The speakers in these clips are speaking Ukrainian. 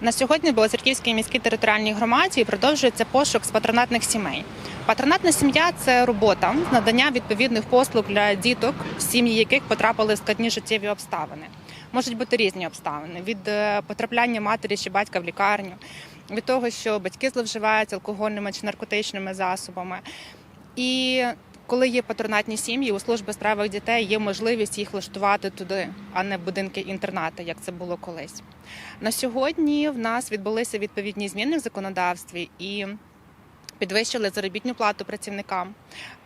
На сьогодні в Білоцерківській міській територіальній громаді продовжується пошук з патронатних сімей. Патронатна сім'я це робота надання відповідних послуг для діток, сім'ї яких потрапили в складні життєві обставини. Можуть бути різні обставини від е, потрапляння матері чи батька в лікарню, від того, що батьки зловживають алкогольними чи наркотичними засобами. І коли є патронатні сім'ї, у служби справах дітей є можливість їх влаштувати туди, а не будинки інтернати, як це було колись. На сьогодні в нас відбулися відповідні зміни в законодавстві і підвищили заробітну плату працівникам.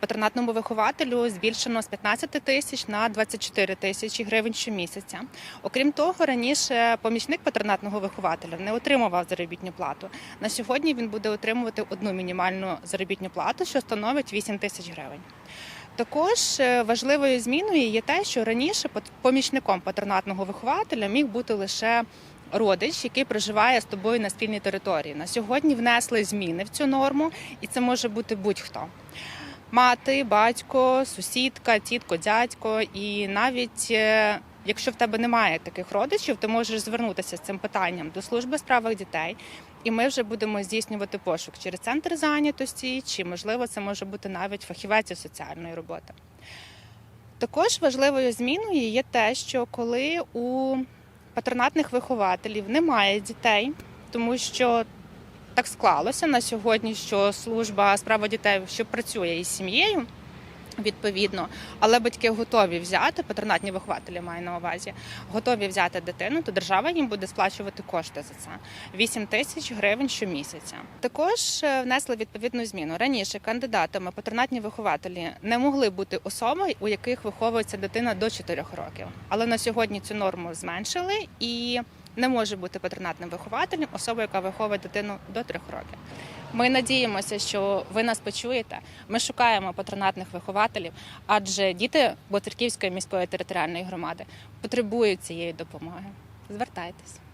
Патронатному вихователю збільшено з 15 тисяч на 24 тисячі гривень щомісяця. Окрім того, раніше помічник патронатного вихователя не отримував заробітну плату. На сьогодні він буде отримувати одну мінімальну заробітну плату, що становить 8 тисяч гривень. Також е, важливою зміною є те, що раніше помічником патронатного вихователя міг бути лише родич, який проживає з тобою на спільній території. На сьогодні внесли зміни в цю норму, і це може бути будь-хто. Мати, батько, сусідка, тітко, дядько, і навіть е, якщо в тебе немає таких родичів, ти можеш звернутися з цим питанням до служби справах дітей, і ми вже будемо здійснювати пошук через центр зайнятості, чи можливо це може бути навіть фахівець соціальної роботи. Також важливою зміною є те, що коли у патронатних вихователів немає дітей, тому що так склалося на сьогодні, що служба справа дітей що працює із сім'єю. Відповідно, але батьки готові взяти, патронатні вихователі маю на увазі, готові взяти дитину, то держава їм буде сплачувати кошти за це 8 тисяч гривень щомісяця. Також е, внесли відповідну зміну. Раніше кандидатами патронатні вихователі не могли бути особи, у яких виховується дитина до 4 років. Але на сьогодні цю норму зменшили і не може бути патронатним вихователем особа, яка виховує дитину до 3 років. Ми надіємося, що ви нас почуєте. Ми шукаємо патронатних вихователів, адже діти Боцерківської міської територіальної громади потребують цієї допомоги. Звертайтесь.